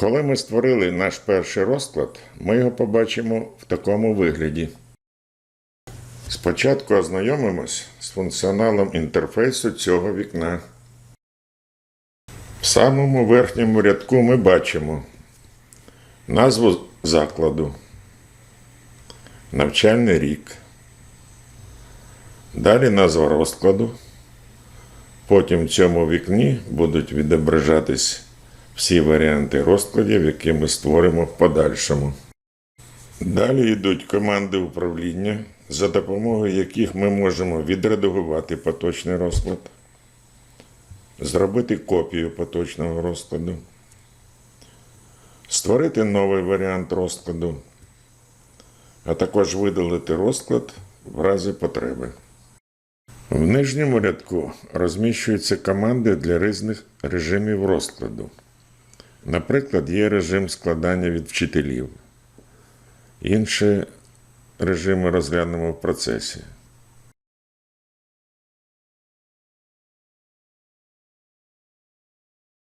Коли ми створили наш перший розклад, ми його побачимо в такому вигляді. Спочатку ознайомимось з функціоналом інтерфейсу цього вікна. В самому верхньому рядку ми бачимо назву закладу, навчальний рік. Далі назва розкладу. Потім в цьому вікні будуть відображатись всі варіанти розкладів, які ми створимо в подальшому. Далі йдуть команди управління, за допомогою яких ми можемо відредагувати поточний розклад, зробити копію поточного розкладу, створити новий варіант розкладу, а також видалити розклад в разі потреби. В нижньому рядку розміщуються команди для різних режимів розкладу. Наприклад, є режим складання від вчителів. Інші режими розглянемо в процесі.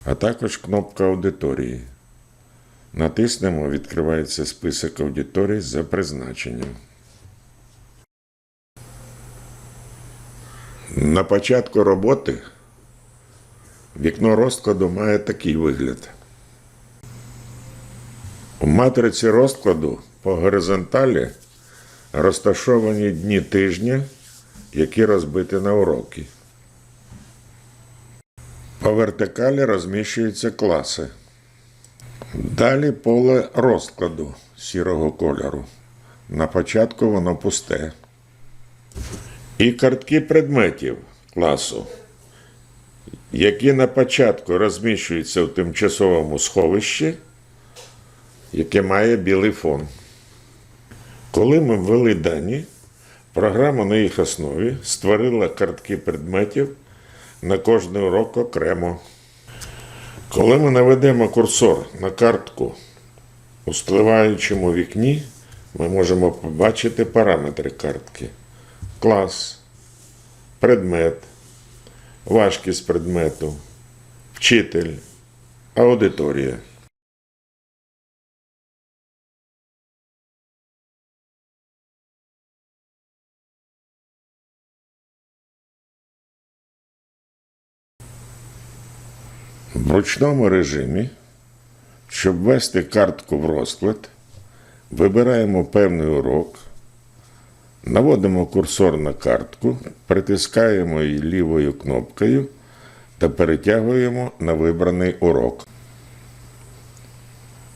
А також кнопка аудиторії. Натиснемо, відкривається список аудиторій за призначенням. На початку роботи вікно розкладу має такий вигляд. У матриці розкладу по горизонталі розташовані дні тижня, які розбиті на уроки. По вертикалі розміщуються класи. Далі поле розкладу сірого кольору. На початку воно пусте. І картки предметів класу, які на початку розміщуються в тимчасовому сховищі, яке має білий фон. Коли ми ввели дані, програма на їх основі створила картки предметів на кожний урок окремо. Коли ми наведемо курсор на картку у спливаючому вікні, ми можемо побачити параметри картки. Клас, предмет, важкість предмету, вчитель, аудиторія. В ручному режимі, щоб ввести картку в розклад, вибираємо певний урок, наводимо курсор на картку, притискаємо її лівою кнопкою та перетягуємо на вибраний урок.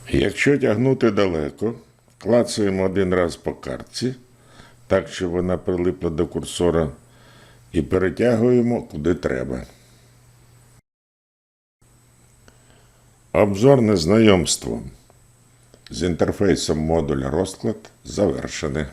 Якщо тягнути далеко, клацаємо один раз по картці, так, щоб вона прилипла до курсора, і перетягуємо куди треба. Обзорне знайомство з інтерфейсом модуля розклад завершене.